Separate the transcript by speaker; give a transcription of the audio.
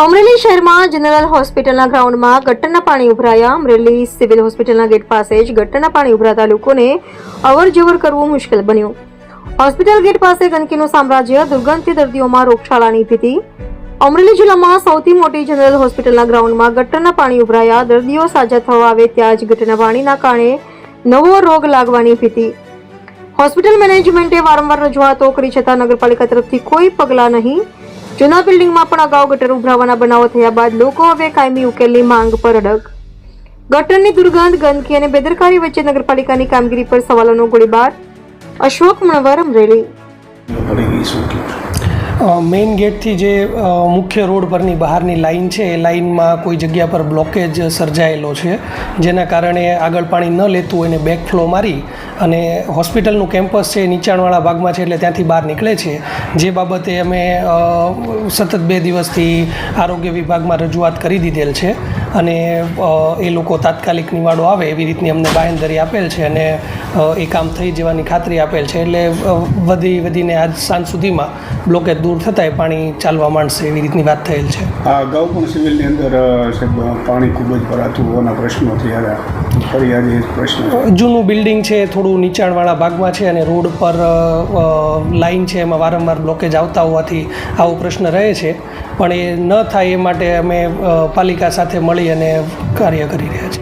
Speaker 1: અમરેલી શહેરમાં જનરલ હોસ્પિટલના ગ્રાઉન્ડમાં ગટરના પાણી ઉભરાયા. અમરેલી સિવિલ હોસ્પિટલના ગેટ પાસે જ ગટરના પાણી ઉભરાતા લોકોને અવર જવર કરવું મુશ્કેલ બન્યું. હોસ્પિટલ ગેટ પાસે ગંદકીનું સામ્રાજ્ય દુર્ગંધથી દર્દીઓમાં રોગચાળાની ભીતિ. અમરેલી જિલ્લામાં સૌથી મોટી જનરલ હોસ્પિટલના ગ્રાઉન્ડમાં ગટરના પાણી ઉભરાયા. દર્દીઓ સાજા થવા આવે ત્યાં જ ગટરના પાણીના કારણે નવો રોગ લાગવાની ભીતિ. હોસ્પિટલ મેનેજમેન્ટે વારંવાર રજૂઆતો કરી છતાં નગરપાલિકા તરફથી કોઈ પગલાં નહીં. જૂના બિલ્ડિંગમાં પણ અગાઉ ગટર ઉભરાવાના બનાવો થયા બાદ લોકો હવે કાયમી ઉકેલની માંગ પર અડગ. ગટરની દુર્ગંધ ગંદકી અને બેદરકારી વચ્ચે નગરપાલિકાની કામગીરી પર સવાલોનો ગોળીબાર. અશોક મણવર અમરેલી.
Speaker 2: મેઇન ગેટથી જે મુખ્ય રોડ પરની બહારની લાઇન છે એ લાઇનમાં કોઈ જગ્યા પર બ્લોકેજ સર્જાયેલો છે જેના કારણે આગળ પાણી ન લેતું હોય ને બેક ફ્લો મારી અને હોસ્પિટલનું કેમ્પસ છે નીચાણવાળા ભાગમાં છે એટલે ત્યાંથી બહાર નીકળે છે. જે બાબતે અમે સતત બે દિવસથી આરોગ્ય વિભાગમાં રજૂઆત કરી દીધેલ છે અને એ લોકો તાત્કાલિક નિવાડો આવે એવી રીતની અમને બાંહેધરી આપેલ છે અને એ કામ થઈ જવાની ખાતરી આપેલ છે. એટલે વધી વધીને આજ સાંજ સુધીમાં બ્લોકેજ દૂર થતાં પાણી ચાલવા માંડશે એવી રીતની વાત થયેલ છે.
Speaker 3: આ અગાઉ પણ સિવિલની અંદર સાહેબ પાણી ખૂબ જ ભરાતું હોવાના પ્રશ્નો થયા ફરી આજે પ્રશ્ન
Speaker 2: જૂનું બિલ્ડિંગ છે થોડું નીચાણવાળા ભાગમાં છે અને રોડ પર લાઇન છે એમાં વારંવાર બ્લોકેજ આવતા હોવાથી આવો પ્રશ્ન રહે છે. પણ એ ન થાય એ માટે અમે પાલિકા સાથે મળી અને કાર્ય કરી રહ્યા છીએ.